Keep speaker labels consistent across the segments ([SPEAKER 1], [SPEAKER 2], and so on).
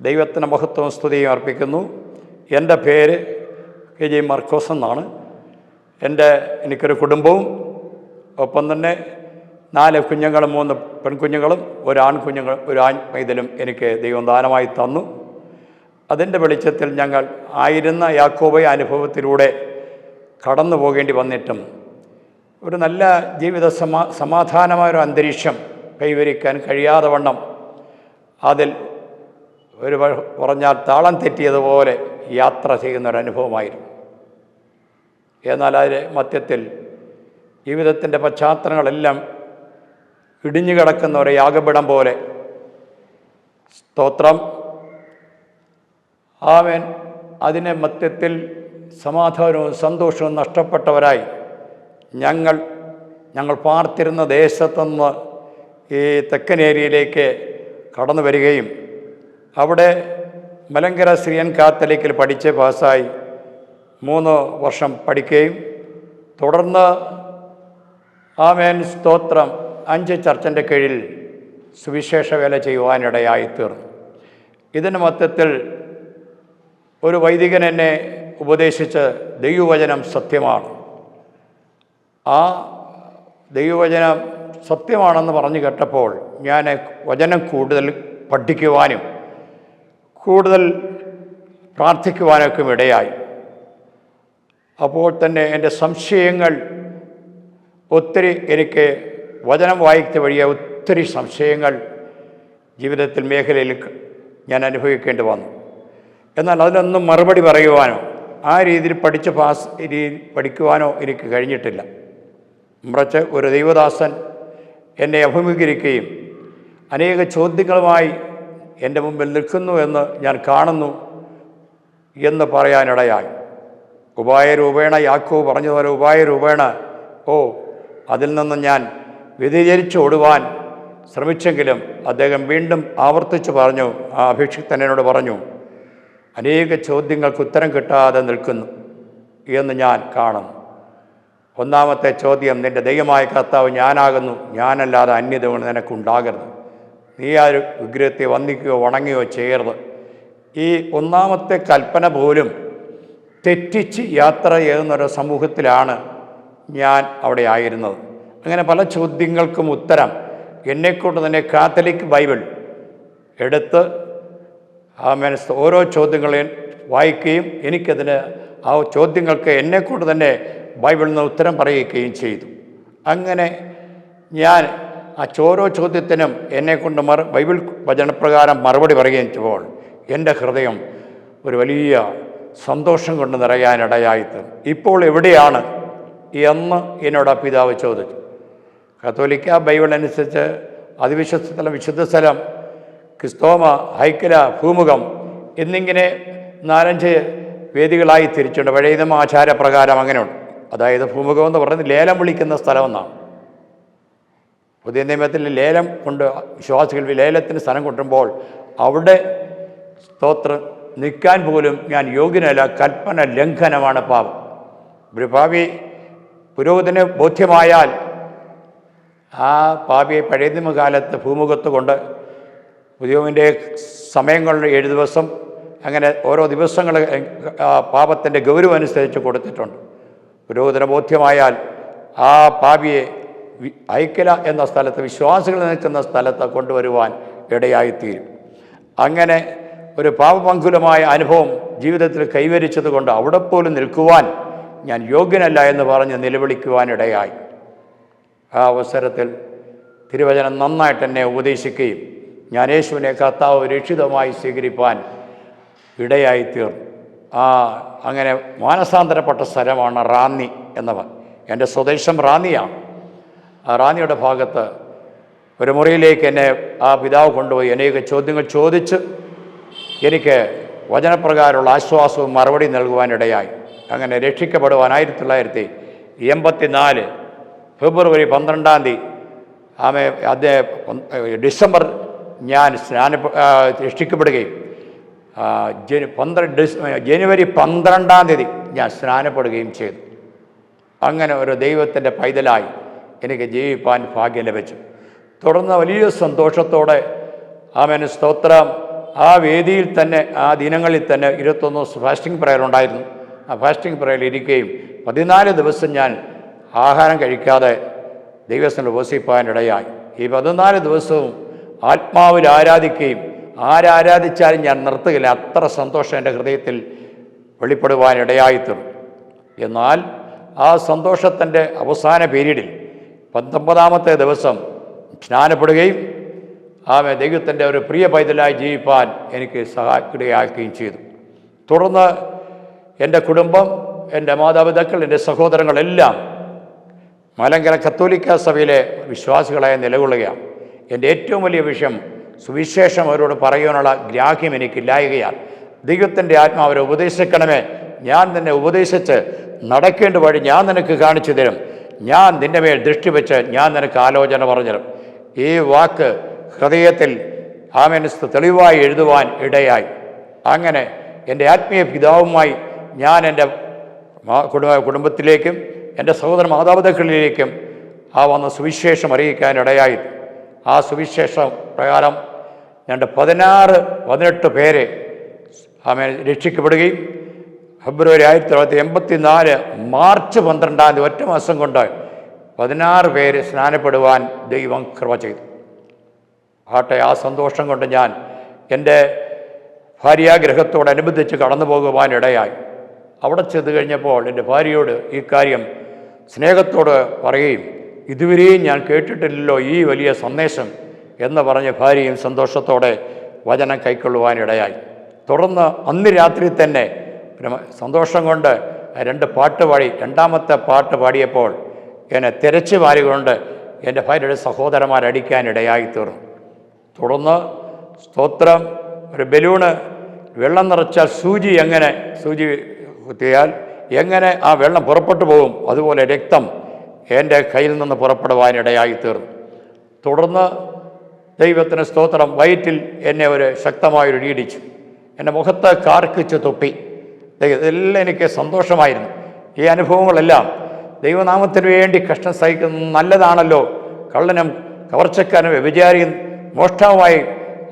[SPEAKER 1] ദൈവത്തിന് മഹത്വം സ്തുതിയും അർപ്പിക്കുന്നു. എന്റെ പേര് കെ ജി മർക്കോസ് എന്നാണ്. എന്റെ എനിക്കൊരു കുടുംബവും ഒപ്പം തന്നെ നാല് കുഞ്ഞുങ്ങളും മൂന്ന് പെൺകുഞ്ഞുങ്ങളും ഒരു ആൺകുഞ്ഞുങ്ങൾ ഒരു ആൺ മൈതലും എനിക്ക് ദൈവം ദാനമായി തന്നു. അതിന്റെ വെളിച്ചത്തിൽ ഞങ്ങൾ ആയിരുന്ന യാക്കോബയ അനുഭവത്തിലൂടെ കടന്നു പോകേണ്ടി വന്നിട്ടും ഒരു നല്ല ജീവിത സമാ സമാധാനമായ ഒരു അന്തരീക്ഷം കൈവരിക്കാൻ കഴിയാതെ വണ്ണം അതിൽ ഒരു പറഞ്ഞാൽ താളം തെറ്റിയതുപോലെ യാത്ര ചെയ്യുന്ന ഒരു അനുഭവമായിരുന്നു എന്നാൽ അതിന്റെ മധ്യത്തിൽ ജീവിതത്തിന്റെ പശ്ചാത്തലങ്ങളെല്ലാം ഇടിഞ്ഞു കിടക്കുന്ന ഒരു യാഗപിടം പോലെ സ്തോത്രം. ആമേൻ. അതിനെ മധ്യത്തിൽ സമാധാനവും സന്തോഷവും നഷ്ടപ്പെട്ടവരായി ഞങ്ങൾ ഞങ്ങൾ പാർത്തിരുന്ന ദേശത്തുനിന്ന് ഈ തെക്കൻ ഏരിയയിലേക്ക് കടന്നു വരികയും അവിടെ മലങ്കര സിറിയൻ കാത്തലിക്കിൽ പഠിച്ച് പാസ്സായി മൂന്ന് വർഷം പഠിക്കുകയും തുടർന്ന് ആമേൻ സ്തോത്രം അഞ്ച് ചർച്ചന്റെ കീഴിൽ സുവിശേഷ വേല ചെയ്യുവാനിടയായി തീർന്നു. ഇതിന് മൊത്തത്തിൽ ഒരു വൈദികൻ എന്നെ ഉപദേശിച്ച് ദൈവവചനം സത്യമാണ്. ആ ദൈവവചനം സത്യമാണെന്ന് പറഞ്ഞു കേട്ടപ്പോൾ ഞാൻ വചനം കൂടുതൽ പഠിക്കുവാനും കൂടുതൽ പ്രാർത്ഥിക്കുവാനൊക്കെ ഇടയായി. അപ്പോൾ തന്നെ എന്റെ സംശയങ്ങൾ ഒത്തിരി എനിക്ക് വചനം വായിച്ച വഴിയെ ഒത്തിരി സംശയങ്ങൾ ജീവിതത്തിൽ മേഖലയിൽ ഞാൻ അനുഭവിക്കേണ്ടി വന്നു. എന്നാൽ അതിനൊന്നും മറുപടി പറയുവാനോ ആ രീതിയിൽ പഠിച്ച് പാസ് രീതി പഠിക്കുവാനോ എനിക്ക് കഴിഞ്ഞിട്ടില്ല. മറിച്ച് ഒരു ദൈവദാസൻ എന്നെ അഭിമുഖീകരിക്കുകയും അനേക ചോദ്യങ്ങളുമായി എന്റെ മുമ്പിൽ നിൽക്കുന്നു എന്ന് ഞാൻ കാണുന്നു എന്ന് പറയാനിടയായി. ഉപായ രൂപേണ യാക്കോ പറഞ്ഞതുപോലെ ഉപായ രൂപേണ ഓ അതിൽ നിന്ന് ഞാൻ വ്യതിചരിച്ച് ഓടുവാൻ ശ്രമിച്ചെങ്കിലും അദ്ദേഹം വീണ്ടും ആവർത്തിച്ച് പറഞ്ഞു ആ അഭിഷിക്തൻ പറഞ്ഞു അനേക ചോദ്യങ്ങൾക്ക് ഉത്തരം കിട്ടാതെ നിൽക്കുന്നു എന്ന് ഞാൻ കാണുന്നു. ഒന്നാമത്തെ ചോദ്യം നിന്റെ ദൈവമായ കർത്താവ് ഞാനാകുന്നു ഞാനല്ലാതെ അന്യതമാണ് നിനക്കുണ്ടാകരുത്. നീ ആ ഒരു വിഗ്രഹത്തെ വന്ദിക്കുകയോ വണങ്ങുകയോ ചെയ്യരുത്. ഈ ഒന്നാമത്തെ കൽപ്പന പോലും തെറ്റിച്ച് യാത്ര ചെയ്യുന്നൊരു സമൂഹത്തിലാണ് ഞാൻ അവിടെ ആയിരുന്നത്. അങ്ങനെ പല ചോദ്യങ്ങൾക്കും ഉത്തരം. എന്നെക്കൊണ്ട് തന്നെ കാത്തലിക് ബൈബിൾ എടുത്ത് മനസ്സ് ഓരോ ചോദ്യങ്ങളെയും വായിക്കുകയും എനിക്കതിന് ആ ചോദ്യങ്ങൾക്ക് എന്നെക്കൊണ്ട് തന്നെ ബൈബിളിൽ നിന്ന് ഉത്തരം പറയുകയും ചെയ്തു. അങ്ങനെ ഞാൻ ആ ചോരോ ചോദ്യത്തിനും എന്നെക്കൊണ്ട് മറു ബൈബിൾ വചനപ്രകാരം മറുപടി പറയുകയും ചെയ്യുമ്പോൾ എന്റെ ഹൃദയം ഒരു വലിയ സന്തോഷം കൊണ്ട് നിറയാനിടയായിട്ട് ഇപ്പോൾ എവിടെയാണ് എന്ന് എന്നോട് ആ പിതാവ് ചോദിച്ചു. കത്തോലിക്ക ബൈബിൾ അനുസരിച്ച് അതിവിശ്വസ്ത സ്ഥലം വിശുദ്ധ സ്ഥലം ക്രിസ്തോമ ഹൈക്കല ഭൂമുഖം എന്നിങ്ങനെ നാലഞ്ച് വേദികളായി തിരിച്ചുണ്ട് പഴയ ആചാരപ്രകാരം അങ്ങനെയുണ്ട്. അതായത് ഭൂമുഖം എന്ന് പറയുന്നത് ലേലം വിളിക്കുന്ന സ്ഥലമെന്നാണ് പുതിയ നിയമത്തിൽ ലേലം കൊണ്ട് വിശ്വാസികൾ ലേലത്തിന് സ്ഥലം കൊട്ടുമ്പോൾ അവിടെ സ്തോത്രം നിൽക്കാൻ പോലും ഞാൻ യോഗ്യനല്ല. കൽപ്പന ലംഘനമാണ് പാപം. ഒരു പാപി പുരോഹിതന് ബോധ്യമായാൽ ആ പാപിയെ പഴയ നിയമകാലത്ത് ഭൂമുഖത്ത് കൊണ്ട് പുതിയവിന്റെ സമയങ്ങളിൽ ഏഴ് ദിവസം അങ്ങനെ ഓരോ ദിവസങ്ങൾ പാപത്തിന്റെ ഗൗരവം അനുസരിച്ച് കൊടുത്തിട്ടുണ്ട്. പുരോഹിതന് ബോധ്യമായാൽ ആ പാപിയെ ഐക്യല എന്ന സ്ഥലത്ത് വിശ്വാസികൾ നിൽക്കുന്ന സ്ഥലത്ത് കൊണ്ടുവരുവാൻ ഇടയായിത്തീരും. അങ്ങനെ ഒരു പാപമംഗുലമായ അനുഭവം ജീവിതത്തിൽ കൈവരിച്ചതുകൊണ്ട് അവിടെ പോലും നിൽക്കുവാൻ ഞാൻ യോഗ്യനല്ല എന്ന് പറഞ്ഞ് നിലവിളിക്കുവാനിടയായി ആ അവസരത്തിൽ തിരുവചനം നന്നായിട്ട് എന്നെ ഉപദേശിക്കുകയും ഞാൻ യേശുവിനെ കർത്താവ് രക്ഷിതമായി സ്വീകരിപ്പാൻ ഇടയായിത്തീർന്നു. ആ അങ്ങനെ മാനസാന്തരപ്പെട്ട സ്ഥലമാണ് റാന്നി എന്നവ എന്റെ സ്വദേശം റാന്നിയാണ്. ആ റാന്നിയുടെ ഭാഗത്ത് ഒരു മുറിയിലേക്ക് എന്നെ ആ പിതാവ് കൊണ്ടുപോയി അനേക ചോദ്യങ്ങൾ ചോദിച്ച് എനിക്ക് വചനപ്രകാരമുള്ള ആശ്വാസവും മറുപടി നൽകുവാനിടയായി. അങ്ങനെ രക്ഷിക്കപ്പെടുവാൻ ആയിരത്തി തൊള്ളായിരത്തി എൺപത്തി നാല് ഫെബ്രുവരി പന്ത്രണ്ടാം തീയതി ആമെ അദ്ദേഹം ഡിസംബർ ഞാൻ സ്നാന രക്ഷിക്കപ്പെടുകയും ജനു പന്ത്രണ്ട് ജനുവരി പന്ത്രണ്ടാം തീയതി ഞാൻ സ്നാനപ്പെടുകയും ചെയ്തു. അങ്ങനെ ഒരു ദൈവത്തിന്റെ പൈതലായി. എനിക്ക് ജീവിപ്പാൻ ഭാഗ്യം ലഭിച്ചു. തുടർന്ന് വലിയ സന്തോഷത്തോടെ ആമേൻ. സ്തോത്രം. ആ വേദിയിൽ തന്നെ ആ ദിനങ്ങളിൽ തന്നെ ഇരുപത്തൊന്ന് ഫാസ്റ്റിംഗ് പ്രയർ ഉണ്ടായിരുന്നു. ആ ഫാസ്റ്റിംഗ് പ്രയറിൽ ഇരിക്കുകയും പതിനാല് ദിവസം ഞാൻ ആഹാരം കഴിക്കാതെ ദൈവസ്ഥനിൽ ഉപസിപ്പാനിടയായി. ഈ പതിനാല് ദിവസവും ആത്മാവിൽ ആരാധിക്കുകയും ആരാരാധിച്ചാലും ഞാൻ നിർത്തുകയില്ല. അത്ര സന്തോഷം എന്റെ ഹൃദയത്തിൽ വെളിപ്പെടുവാനിടയായിത്തീർന്നു. എന്നാൽ ആ സന്തോഷത്തിന്റെ അവസാന പീരീഡിൽ പത്തൊമ്പതാമത്തെ ദിവസം സ്നാനപ്പെടുകയും ആമെ ദൈവത്തിന്റെ ഒരു പ്രിയ പൈതലായി ജീവിപ്പാൻ എനിക്ക് സഹായിക്കുകയാക്കുകയും ചെയ്തു. തുടർന്ന് എന്റെ കുടുംബം എന്റെ മാതാപിതാക്കൾ എന്റെ സഹോദരങ്ങളെല്ലാം മലങ്കര കത്തോലിക്ക സഭയിലെ വിശ്വാസികളായി നിലകൊള്ളുകയാണ്. എന്റെ ഏറ്റവും വലിയ വിഷയം സുവിശേഷം അവരോട് പറയാനുള്ള ഗ്രാഹ്യം എനിക്കില്ലായകയാൽ ദൈവത്തിന്റെ ആത്മാവരെ ഉപദേശിക്കണമേ. ഞാൻ നിന്നെ ഉപദേശിച്ച് നടക്കേണ്ട വഴി ഞാൻ നിനക്ക് കാണിച്ചു തരും. ഞാൻ നിന്റെ മേൽ ദൃഷ്ടി വെച്ച് ഞാൻ നിനക്ക് ആലോചന പറഞ്ഞു ഈ വാക്ക് ഹൃദയത്തിൽ ആമനസ് തെളിവായി എഴുതുവാൻ ഇടയായി. അങ്ങനെ എന്റെ ആത്മീയ പിതാവുമായി ഞാൻ എന്റെ കുടുംബ കുടുംബത്തിലേക്കും എന്റെ സഹോദര മാതാപിതാക്കളിലേക്കും ആ വന്ന സുവിശേഷം അറിയിക്കാൻ ഇടയായി. ആ സുവിശേഷം പ്രകാരം രണ്ട് പതിനാറ് പതിനെട്ട് പേരെ ആമേ രക്ഷിക്കപ്പെടുകയും ഫെബ്രുവരി ആയിരത്തി തൊള്ളായിരത്തി എൺപത്തി നാല് മാർച്ച് പന്ത്രണ്ടാം തീയതി ഒറ്റ മാസം കൊണ്ട് പതിനാറ് പേര് സ്നാനപ്പെടുവാൻ ദൈവം കൃപ ചെയ്തു. ആട്ടെ ആ സന്തോഷം കൊണ്ട് ഞാൻ എന്റെ ഭാര്യാഗ്രഹത്തോടനുബന്ധിച്ച് കടന്നു പോകുവാനിടയായി അവിടെ ചെന്ന് കഴിഞ്ഞപ്പോൾ എന്റെ ഭാര്യയോട് ഈ കാര്യം സ്നേഹത്തോട് പറയുകയും ഇതുവരെയും ഞാൻ കേട്ടിട്ടില്ലല്ലോ ഈ വലിയ സന്ദേശം എന്ന് പറഞ്ഞ് ഭാര്യയും സന്തോഷത്തോടെ വചനം കൈക്കൊള്ളുവാനിടയായി തുടർന്ന് അന്ന് രാത്രി തന്നെ മ- സന്തോഷം കൊണ്ട് രണ്ട് പാട്ട് പാടി രണ്ടാമത്തെ പാട്ട് പാടിയപ്പോൾ എന്നെ തിരച്ചു വാരികൊണ്ട് എന്റെ ഭാര്യയുടെ സഹോദരന്മാരടിക്കാനിടയായി തീർന്നു തുടർന്ന് സ്തോത്രം ഒരു ബലൂണ് വെള്ളം നിറച്ചാൽ സൂചി എങ്ങനെ സൂചി കുത്തിയാൽ എങ്ങനെ ആ വെള്ളം പുറപ്പെട്ടു പോകും അതുപോലെ രക്തം എന്റെ കയ്യിൽ നിന്ന് പുറപ്പെടുവാനിടയായി തീർന്നു തുടർന്ന് ദൈവത്തിന് സ്തോത്രം വയറ്റിൽ എന്നെ ഒരു ശക്തമായൊരു രീടിച്ചു എന്റെ മുഖത്ത് കാർക്കിച്ച് തുപ്പി. ഇതെല്ലാം എനിക്ക് സന്തോഷമായിരുന്നു. ഈ അനുഭവങ്ങളെല്ലാം ദൈവനാമത്തിന് വേണ്ടി കഷ്ടം സഹിക്കുന്നത് നല്ലതാണല്ലോ. കള്ളനും കവർച്ചക്കാരനും വ്യഭിചാരിയും മോഷ്ടാവുമായി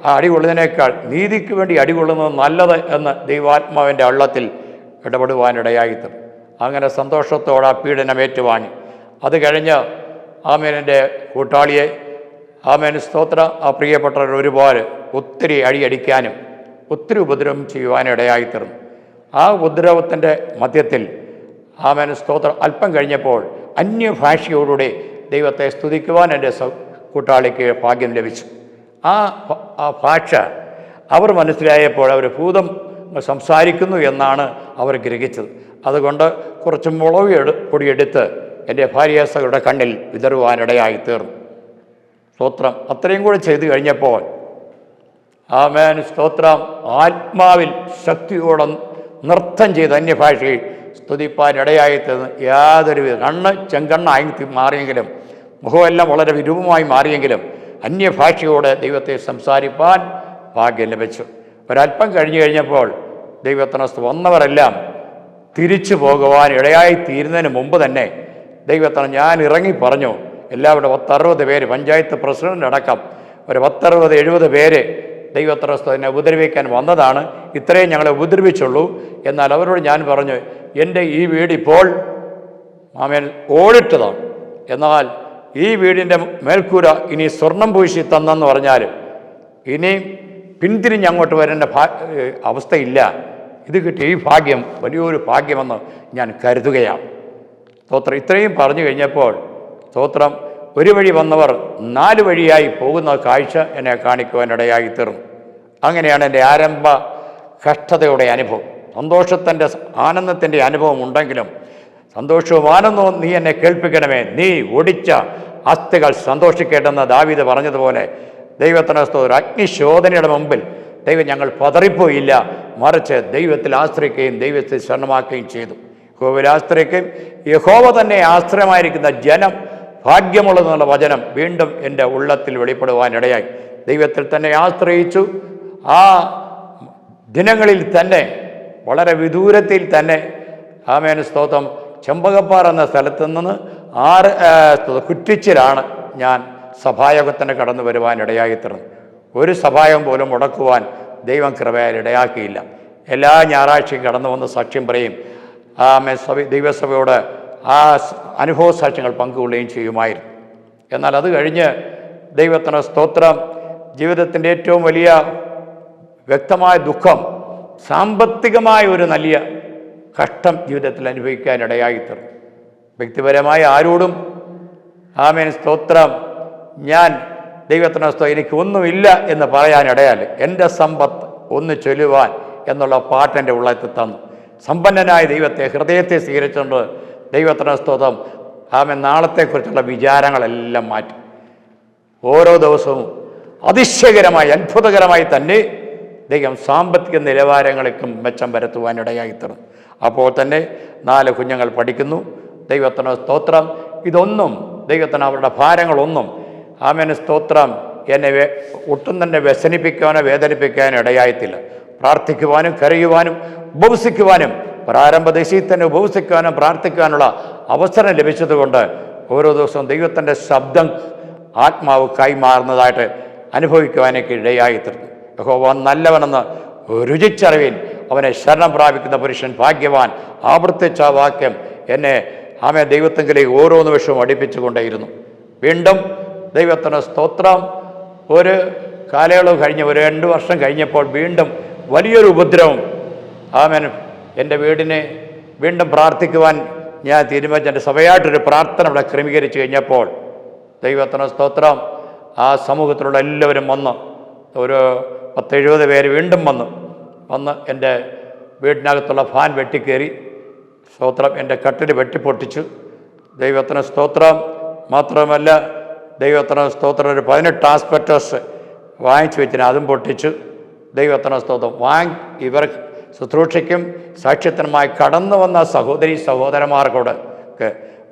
[SPEAKER 1] അടികൊള്ളുന്നതിനേക്കാൾ നീതിക്ക് വേണ്ടി അടികൊള്ളുന്നത് നല്ലത് എന്ന് ദൈവാത്മാവിന്റെ അള്ളത്തിൽ ഇടപെടുവാനിടയായിത്തും അങ്ങനെ സന്തോഷത്തോടെ ആ പീഡനം ഏറ്റുവാങ്ങി. അത് കഴിഞ്ഞ് ആമേനന്റെ കൂട്ടാളിയെ ആമേൻ സ്തോത്ര ആ പ്രിയപ്പെട്ടവർ ഒരുപാട് ഒത്തിരി അടിയടിക്കാനും ഒത്തിരി ഉപദ്രവം ചെയ്യുവാനും ഇടയായിത്തീർന്നു ആ ഉപദ്രവത്തിന്റെ മധ്യത്തിൽ ആമേൻ. സ്തോത്രം. അല്പം കഴിഞ്ഞപ്പോൾ അന്യഭാഷയോടുകൂടി ദൈവത്തെ സ്തുതിക്കുവാൻ എന്റെ കൂട്ടാളിക്ക് ഭാഗ്യം ലഭിച്ചു. ആ ഭാഷ അവർ മനസ്സിലായപ്പോൾ അവർ ഭൂതം സംസാരിക്കുന്നു എന്നാണ് അവർ ഗ്രഹിച്ചത്. അതുകൊണ്ട് കുറച്ച് മുളക് എടു പൊടിയെടുത്ത് എന്റെ ഭാര്യാസകളുടെ കണ്ണിൽ വിതറുവാനിടയായി തീർന്നു. സ്തോത്രം. അത്രയും കൂടെ ചെയ്തു കഴിഞ്ഞപ്പോൾ ആമേൻ. സ്തോത്രം. ആത്മാവിൽ ശക്തിയോടെ നൃത്തം ചെയ്ത് അന്യഭാഷയിൽ സ്തുതിപ്പാൻ ഇടയായി തീർന്ന് യാതൊരു വിധ കണ്ണ് ചെങ്കണ്ണായി മാറിയെങ്കിലും മുഖമെല്ലാം വളരെ വിരൂപമായി മാറിയെങ്കിലും അന്യഭാഷയോടെ ദൈവത്തെ സംസാരിപ്പാൻ ഭാഗ്യം ലഭിച്ചു. ഒരല്പം കഴിഞ്ഞു കഴിഞ്ഞപ്പോൾ ദൈവത്തിനസ്തു വന്നവരെല്ലാം തിരിച്ചു പോകുവാൻ ഇടയായി തീരുന്നതിന് മുമ്പ് തന്നെ ദൈവത്തിന് ഞാൻ ഇറങ്ങി പറഞ്ഞു. എല്ലാവരുടെ പത്തറുപത് പേര് പഞ്ചായത്ത് പ്രസിഡന്റ് അടക്കം ഒരു പത്തറുപത് എഴുപത് പേര് ദൈവത്രസ്തു എന്നെ ഉപദ്രവിക്കാൻ വന്നതാണ്. ഇത്രയും ഞങ്ങളെ ഉപദ്രവിച്ചുള്ളൂ. എന്നാൽ അവരോട് ഞാൻ പറഞ്ഞു എന്റെ ഈ വീട് ഇപ്പോൾ മാമേൻ ഓടിട്ടതാണ്. എന്നാൽ ഈ വീടിന്റെ മേൽക്കൂര ഇനി സ്വർണം പൂശി തന്നെന്ന് പറഞ്ഞാൽ ഇനി പിന്തിരിഞ്ഞ് അങ്ങോട്ട് വരേണ്ട ഭാ അവസ്ഥയില്ല. ഇത് കിട്ടിയ ഈ ഭാഗ്യം വലിയൊരു ഭാഗ്യമെന്ന് ഞാൻ കരുതുകയാണ്. സ്തോത്രം. ഇത്രയും പറഞ്ഞു കഴിഞ്ഞപ്പോൾ സ്തോത്രം ഒരു വഴി വന്നവർ നാല് വഴിയായി പോകുന്ന കാഴ്ച എന്നെ കാണിക്കുവാനിടയായി തീർന്നു. അങ്ങനെയാണ് എന്റെ ആരംഭ കഷ്ടതയുടെ അനുഭവം. സന്തോഷത്തിന്റെ ആനന്ദത്തിന്റെ അനുഭവം ഉണ്ടെങ്കിലും സന്തോഷവും ആനന്ദവും നീ എന്നെ കേൾപ്പിക്കണമേ. നീ ഒടിച്ച അസ്ഥികൾ സന്തോഷിക്കേണ്ടെന്ന് ദാവീദ് പറഞ്ഞതുപോലെ ദൈവത്തിന് സ്തോത്രം. അഗ്നിശോധനയുടെ മുമ്പിൽ ദൈവം ഞങ്ങൾ പതറിപ്പോയില്ല. മറിച്ച് ദൈവത്തിൽ ആശ്രയിക്കുകയും ദൈവത്തിൽ ശരണമാക്കുകയും ചെയ്തു. യഹോവയിൽ ആശ്രയിക്കുകയും യഹോവ തന്നെ ആശ്രയമായിരിക്കുന്ന ജനം ഭാഗ്യമുള്ളതെന്നുള്ള വചനം വീണ്ടും എന്റെ ഉള്ളത്തിൽ വെളിപ്പെടുവാനിടയായി. ദൈവത്തിൽ തന്നെ ആശ്രയിച്ചു. ആ ദിനങ്ങളിൽ തന്നെ വളരെ വിദൂരത്തിൽ തന്നെ ആമേന സ്തോത്രം ചെമ്പകപ്പാറ എന്ന സ്ഥലത്ത് നിന്ന് ആറ് കുറ്റിച്ചിലാണ് ഞാൻ സഭായോഗത്തിന് കടന്നു വരുവാൻ ഇടയായി ഒരു സഭായം പോലും മുടക്കുവാൻ ദൈവം കൃപയാൽ ഇടയാക്കിയില്ല. എല്ലാ ഞായറാഴ്ചയും കടന്നു വന്ന് സാക്ഷ്യം പറയും ആമേ സഭ ദൈവസഭയോട് ആ അനുഭവ സാക്ഷ്യങ്ങൾ പങ്കുകൊള്ളുകയും ചെയ്യുമായിരുന്നു. എന്നാൽ അത് കഴിഞ്ഞ് ദൈവത്തിന് സ്തോത്രം ജീവിതത്തിന്റെ ഏറ്റവും വലിയ വ്യക്തമായ ദുഃഖം സാമ്പത്തികമായ ഒരു വലിയ കഷ്ടം ജീവിതത്തിൽ അനുഭവിക്കാനിടയായി തീർന്നു. വ്യക്തിപരമായ ആരോടും ആമേൻ സ്തോത്രം ഞാൻ ദൈവത്തിന് സ്തോ എനിക്ക് ഒന്നുമില്ല എന്ന് പറയാനിടയാൽ എന്റെ സമ്പത്ത് ഒന്ന് ചൊല്ലുവാൻ എന്നുള്ള പാട്ടെന്റെ ഉള്ളത്തിൽ തന്നു. സമ്പന്നനായ ദൈവത്തെ ഹൃദയത്തെ സ്വീകരിച്ചുകൊണ്ട് ദൈവത്തിന് സ്തോത്രം. ആമെ നാളത്തെക്കുറിച്ചുള്ള വിചാരങ്ങളെല്ലാം മാറ്റി. ഓരോ ദിവസവും അതിശയകരമായി അത്ഭുതകരമായി തന്നെ ദൈവം സാമ്പത്തിക നിലവാരങ്ങൾക്കും മെച്ചം വരുത്തുവാനിടയായി തീർന്നു അപ്പോൾ തന്നെ നാല് കുഞ്ഞുങ്ങൾ പഠിക്കുന്നു. ദൈവത്തിന് സ്തോത്രം. ഇതൊന്നും ദൈവത്തിന് അവരുടെ ഭാരങ്ങളൊന്നും ആമേന് സ്തോത്രം എന്നെ ഒട്ടും തന്നെ വ്യസനിപ്പിക്കാനോ വേദനിപ്പിക്കാനോ ഇടയായിട്ടില്ല. പ്രാർത്ഥിക്കുവാനും കരയുവാനും ഉപവസിക്കുവാനും പ്രാരംഭദശയിൽ തന്നെ ഉപവസിക്കാനും പ്രാർത്ഥിക്കാനുള്ള അവസരം ലഭിച്ചതുകൊണ്ട് ഓരോ ദിവസവും ദൈവത്തിന്റെ ശബ്ദം ആത്മാവ് കൈമാറുന്നതായിട്ട് അനുഭവിക്കുവാനൊക്കെ ഇടയായി തീർന്നു യഹോവ നല്ലവനെന്ന് രുചിച്ചറിവിൻ അവനെ ശരണം പ്രാപിക്കുന്ന പുരുഷൻ ഭാഗ്യവാൻ ആവർത്തിച്ച വാക്യം എന്നെ ആമെ ദൈവത്തെങ്കിലേക്ക് ഓരോ നിമിഷവും അടുപ്പിച്ചുകൊണ്ടേയിരുന്നു. വീണ്ടും ദൈവത്തിന് സ്തോത്രം. ഒരു കാലയളവ് കഴിഞ്ഞ് ഒരു രണ്ട് വർഷം കഴിഞ്ഞപ്പോൾ വീണ്ടും വലിയൊരു ഉപദ്രവം ആമൻ എന്റെ വീടിനെ വീണ്ടും പ്രാർത്ഥിക്കുവാൻ ഞാൻ തീരുമാനിച്ച. എന്റെ സഭയായിട്ടൊരു പ്രാർത്ഥന ഇവിടെ ക്രമീകരിച്ചു കഴിഞ്ഞപ്പോൾ ദൈവത്തിന് സ്തോത്രം. ആ സമൂഹത്തിലുള്ള എല്ലാവരും വന്ന് ഒരു പത്തെഴുപത് പേര് വീണ്ടും വന്ന് വന്ന് എന്റെ വീടിനകത്തുള്ള ഫാൻ വെട്ടിക്കേറി സ്തോത്രം എന്റെ കട്ടിൽ വെട്ടിപ്പൊട്ടിച്ചു. ദൈവത്തിന് സ്തോത്രം. മാത്രമല്ല ദൈവത്തിന് സ്തോത്രം. ഒരു പതിനെട്ട് ആസ്പെക്ടേഴ്സ് വാങ്ങിച്ചു വെച്ചിന് അതും പൊട്ടിച്ചു. ദൈവത്തിന് സ്തോത്രം. വാങ്ങി ഇവർ ശുശ്രൂഷയ്ക്കും സാക്ഷ്യത്തിനുമായി കടന്നു വന്ന സഹോദരി സഹോദരന്മാർക്കോട്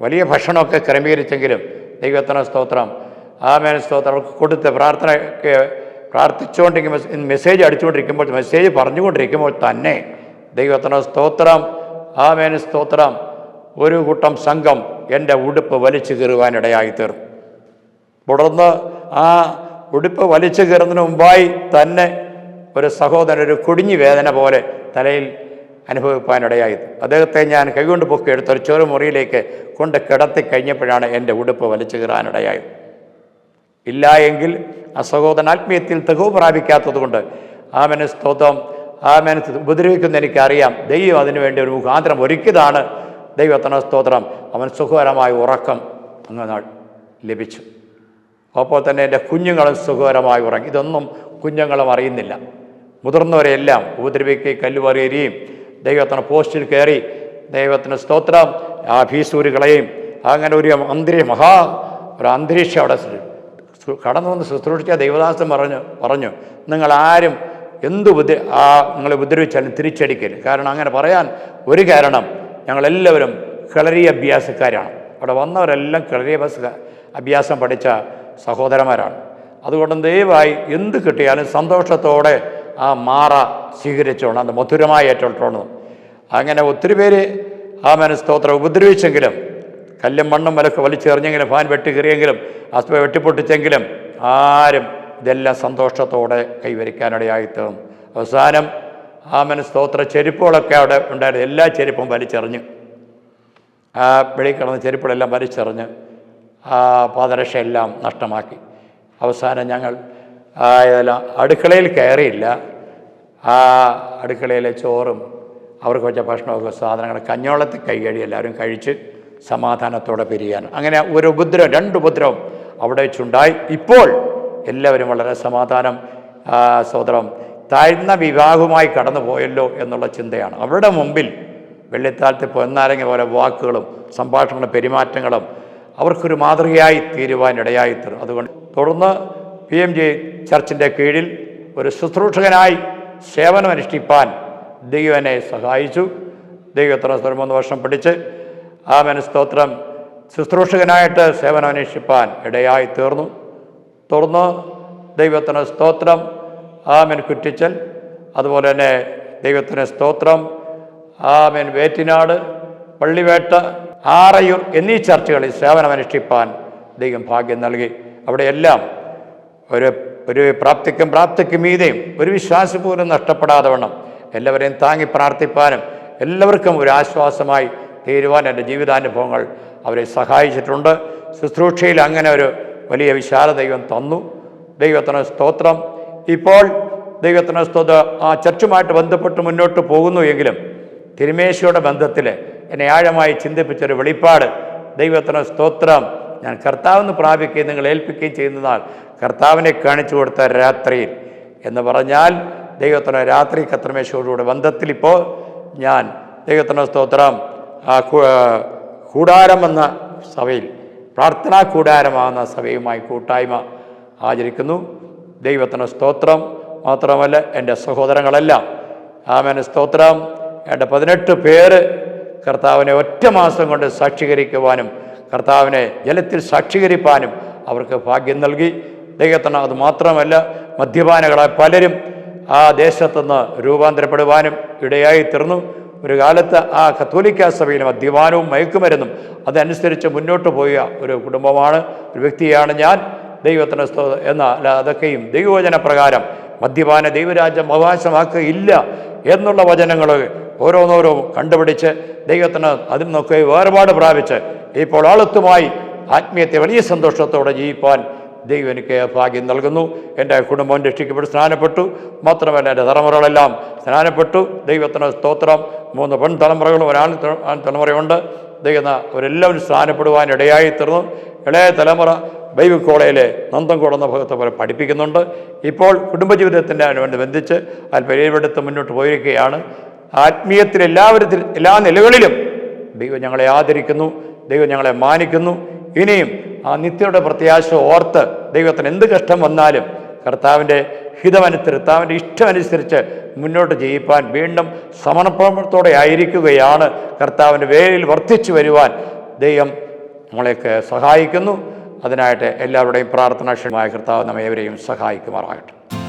[SPEAKER 1] വലിയ ഭക്ഷണമൊക്കെ ക്രമീകരിച്ചെങ്കിലും ദൈവത്തിന് സ്തോത്രം. ആമേൻ. സ്തോത്രം. അവർക്ക് കൊടുത്ത് പ്രാർത്ഥനയ്ക്ക് പ്രാർത്ഥിച്ചുകൊണ്ടിരിക്കുമ്പോൾ മെസ്സേജ് അടിച്ചുകൊണ്ടിരിക്കുമ്പോൾ മെസ്സേജ് പറഞ്ഞുകൊണ്ടിരിക്കുമ്പോൾ തന്നെ ദൈവത്തിന് സ്തോത്രം. ആമേൻ. സ്തോത്രം. ഒരു കൂട്ടം സംഘം എന്റെ ഉടുപ്പ് വലിച്ചു കീറുവാനിടയായി തീർന്നു തുടർന്ന് ആ ഉടുപ്പ് വലിച്ചു കയറുന്നതിന് മുമ്പായി തന്നെ ഒരു സഹോദരൻ ഒരു കുടിഞ്ഞു വേദന പോലെ തലയിൽ അനുഭവിപ്പാനിടയായി അദ്ദേഹത്തെ ഞാൻ കൈകൊണ്ട് പൊക്കി എടുത്ത് ഒരു ചെറു മുറിയിലേക്ക് കൊണ്ട് കിടത്തി കഴിഞ്ഞപ്പോഴാണ് എന്റെ ഉടുപ്പ് വലിച്ചു കീറാനിടയായത്. ഇല്ല എങ്കിൽ ആ സഹോദരൻ ആത്മീയത്തിൽ തികവ് പ്രാപിക്കാത്തത് കൊണ്ട് ആമന് സ്തോത്രം ആമന് ഉപദ്രവിക്കുന്ന എനിക്കറിയാം. ദൈവം അതിനുവേണ്ടി ഒരു മുഖാന്തരം ഒരുക്കിയതാണ്. ദൈവത്തിന് സ്തോത്രം. അവൻ സുഖകരമായ ഉറക്കം അങ്ങ് ലഭിച്ചു. അപ്പോൾ തന്നെ എന്റെ കുഞ്ഞുങ്ങളും സുഖകരമായി ഉറങ്ങി. ഇതൊന്നും കുഞ്ഞുങ്ങളും അറിയുന്നില്ല. മുതിർന്നവരെല്ലാം ഉപദ്രവിക്കുകയും കല്ലുവറിയുകയും ദൈവത്തിന് പോസ്റ്റിൽ കയറി. ദൈവത്തിന് സ്തോത്രം. ആ ഭീസൂരുകളെയും അങ്ങനെ ഒരു അന്തരി മഹാ ഒരു അന്തരീക്ഷം അവിടെ കടന്നു വന്ന് ശുശ്രൂഷിച്ച ദൈവദാസൻ പറഞ്ഞു പറഞ്ഞു നിങ്ങൾ ആരും എന്ത് ഉപദ്ര ആ നിങ്ങളെ ഉപദ്രവിച്ചാലും തിരിച്ചടിക്കരുത്. കാരണം അങ്ങനെ പറയാൻ ഒരു കാരണം ഞങ്ങളെല്ലാവരും കളരി അഭ്യാസക്കാരാണ്. അവിടെ വന്നവരെല്ലാം കളരി അഭ്യാസ അഭ്യാസം പഠിച്ച സഹോദരന്മാരാണ്. അതുകൊണ്ട് ദയവായി എന്ത് കിട്ടിയാലും സന്തോഷത്തോടെ ആ മാറ സ്വീകരിച്ചോണം അത് മധുരമായി ഏറ്റെടുത്തോണം അങ്ങനെ ഒത്തിരി പേര് ആ മനസ്തോത്രം ഉപദ്രവിച്ചെങ്കിലും കല്ലും മണ്ണും വിലക്ക് വലിച്ചെറിഞ്ഞെങ്കിലും ഫാൻ വെട്ടിക്കറിയെങ്കിലും അസ്മ വെട്ടിപ്പൊട്ടിച്ചെങ്കിലും ആരും ഇതെല്ലാം സന്തോഷത്തോടെ കൈവരിക്കാനിടയായി തീർന്നു അവസാനം ആമൻ സ്തോത്ര ചെരുപ്പുകളൊക്കെ അവിടെ ഉണ്ടായിരുന്നു. എല്ലാ ചെരുപ്പും വലിച്ചെറിഞ്ഞു ആ വെളിയിൽ കിടന്ന ചെരുപ്പുകളെല്ലാം വലിച്ചെറിഞ്ഞ് ആ പാദരക്ഷയെല്ലാം നഷ്ടമാക്കി. അവസാനം ഞങ്ങൾ ആ അടുക്കളയിൽ കയറിയില്ല. ആ അടുക്കളയിലെ ചോറും അവർക്ക് വെച്ച ഭക്ഷണമൊക്കെ സാധനങ്ങൾ കഞ്ഞോളത്തിൽ കൈകഴി എല്ലാവരും കഴിച്ച് സമാധാനത്തോടെ പിരിയാൻ. അങ്ങനെ ഒരു ഉപദ്രവം രണ്ട് ഉപദ്രവം അവിടെ വെച്ചുണ്ടായി. ഇപ്പോൾ എല്ലാവരും വളരെ സമാധാനം. സോദരം താഴ്ന്ന വിവാഹവുമായി കടന്നു പോയല്ലോ എന്നുള്ള ചിന്തയാണ്. അവരുടെ മുമ്പിൽ വെള്ളിത്താലത്തെ പൊന്നാരങ്ങ പോലെ വാക്കുകളും സംഭാഷണങ്ങളും പെരുമാറ്റങ്ങളും അവർക്കൊരു മാതൃകയായി തീരുവാനിടയായി തീരും അതുകൊണ്ട് തുടർന്ന് പി എം ജെ ചർച്ചിന്റെ കീഴിൽ ഒരു ശുശ്രൂഷകനായി സേവനമനുഷ്ഠിപ്പാൻ ദൈവം എന്നെ സഹായിച്ചു. സ്തോത്രം മൂന്ന് വർഷം പഠിച്ച് ആ മനസ്തോത്രം ശുശ്രൂഷകനായിട്ട് സേവനമന്വേഷിപ്പാൻ ഇടയായി തീർന്നു. തുടർന്ന് ദൈവത്തിന് സ്തോത്രം. ആമൻ. കുറ്റിച്ചൽ. അതുപോലെ തന്നെ ദൈവത്തിന് സ്തോത്രം. ആമൻ. വേറ്റിനാട് പള്ളിവേട്ട ആറയൂർ എന്നീ ചർച്ചകളിൽ സേവനമനുഷ്ഠിപ്പാൻ ദൈവം ഭാഗ്യം നൽകി. അവിടെയെല്ലാം ഒരു ഒരു പ്രാപ്തിക്കും പ്രാപ്തിക്കും മീതെയും ഒരു വിശ്വാസം പോലും നഷ്ടപ്പെടാതെ വേണം എല്ലാവരെയും താങ്ങി പ്രാർത്ഥിപ്പാനും എല്ലാവർക്കും ഒരു ആശ്വാസമായി തീരുവാൻ എന്റെ ജീവിതാനുഭവങ്ങൾ അവരെ സഹായിച്ചിട്ടുണ്ട്. ശുശ്രൂഷയിൽ അങ്ങനെ ഒരു വലിയ വിശാല ദൈവം തന്നു. ദൈവത്തിന് സ്തോത്രം. ഇപ്പോൾ ദൈവത്തിന് സ്തോത്രം. ആ ചർച്ചുമായിട്ട് ബന്ധപ്പെട്ട് മുന്നോട്ട് പോകുന്നു എങ്കിലും തിരുമേശയുടെ ബന്ധത്തിൽ എന്നെ ആഴമായി ചിന്തിപ്പിച്ചൊരു വെളിപ്പാട്. ദൈവത്തിന് സ്തോത്രം. ഞാൻ കർത്താവെന്ന് പ്രാപിക്കുകയും നിങ്ങൾ ഏൽപ്പിക്കുകയും ചെയ്യുന്നതാൽ കർത്താവിനെ കാണിച്ചു കൊടുത്ത രാത്രിയിൽ എന്ന് പറഞ്ഞാൽ ദൈവത്തിന് രാത്രി കത്രമേശയോടുകൂടെ ബന്ധത്തിൽ ഇപ്പോൾ ഞാൻ ദൈവത്തിന് സ്തോത്രം. ആ കു- ആ, കൂടാരം എന്ന സഭയിൽ പ്രാർത്ഥനാ കൂടാരമാകുന്ന സഭയുമായി കൂട്ടായ്മ ആചരിക്കുന്നു. ദൈവത്തിന് സ്തോത്രം. മാത്രമല്ല എന്റെ സഹോദരങ്ങളെല്ലാം ആമേന സ്തോത്രം. എന്റെ പതിനെട്ട് പേര് കർത്താവിനെ ഒറ്റ മാസം കൊണ്ട് സാക്ഷീകരിക്കുവാനും കർത്താവിനെ ജലത്തിൽ സാക്ഷീകരിപ്പാനും അവർക്ക് ഭാഗ്യം നൽകി. ദൈവത്തിന് അത് മാത്രമല്ല മദ്യപാനകളെ പലരും ആ ദേശത്തുനിന്ന് രൂപാന്തരപ്പെടുവാനും ഇടയായി തീർന്നു ഒരു കാലത്ത് ആ കത്തോലിക്ക സഭയിൽ മദ്യപാനവും മയക്കുമരുന്നും അതനുസരിച്ച് മുന്നോട്ട് പോയ ഒരു കുടുംബമാണ് ഒരു വ്യക്തിയാണ് ഞാൻ. ദൈവത്തിന് എന്നാൽ അതൊക്കെയും ദൈവവചന പ്രകാരം മദ്യപാന ദൈവരാജ്യം അവകാശമാക്കുകയില്ല എന്നുള്ള വചനങ്ങൾ ഓരോന്നോരോ കണ്ടുപിടിച്ച് ദൈവത്തിന് അതിൽ നിന്നൊക്കെ വേർപാട് പ്രാപിച്ച് ഇപ്പോൾ ആളത്തുമായി ആത്മീയത്തെ വലിയ സന്തോഷത്തോടെ ജീവിപ്പാൻ ദൈവം എനിക്ക് ഭാഗ്യം നൽകുന്നു. എന്റെ കുടുംബം രക്ഷിക്കപ്പെട്ട് സ്നാനപ്പെട്ടു. മാത്രമല്ല എന്റെ തലമുറകളെല്ലാം സ്നാനപ്പെട്ടു. ദൈവത്തിന് സ്തോത്രം. മൂന്ന് പെൺ തലമുറകളും ഒരാൾ തലമുറയുണ്ട്. ദൈവം അവരെല്ലാവരും സ്നാനപ്പെടുവാൻ ഇടയായി തീർന്നു ഇളയ തലമുറ ബൈബിൾ കോളേജിലെ നന്ദം എന്ന ഭാഗത്തെ പോലെ പഠിപ്പിക്കുന്നുണ്ട്. ഇപ്പോൾ കുടുംബജീവിതത്തിന്റെ ബന്ധിച്ച് അല്പം ഇഴവെടുത്ത് മുന്നോട്ട് പോയിരിക്കുകയാണ്. ആത്മീയത്തിൽ എല്ലാവരും എല്ലാ നിലകളിലും ദൈവം ഞങ്ങളെ ആദരിക്കുന്നു. ദൈവം ഞങ്ങളെ മാനിക്കുന്നു. ഇനിയും ആ നിത്യയുടെ പ്രത്യാശ ഓർത്ത് ദൈവത്തിന് എന്ത് കഷ്ടം വന്നാലും കർത്താവിന്റെ ഹിതമനുസരിച്ച് കർത്താവിന്റെ ഇഷ്ടമനുസരിച്ച് മുന്നോട്ട് ജയിപ്പാൻ വീണ്ടും സമർപ്പണത്തോടെ ആയിരിക്കുകയാണ് കർത്താവിന്റെ വേലിൽ വർദ്ധിച്ചു വരുവാൻ ദൈവം നമ്മളെയൊക്കെ സഹായിക്കുന്നു. അതിനായിട്ട് എല്ലാവരുടെയും പ്രാർത്ഥനാക്ഷണമായ കർത്താവ് നമ്മേവരെയും സഹായിക്കുമാറാകട്ടെ.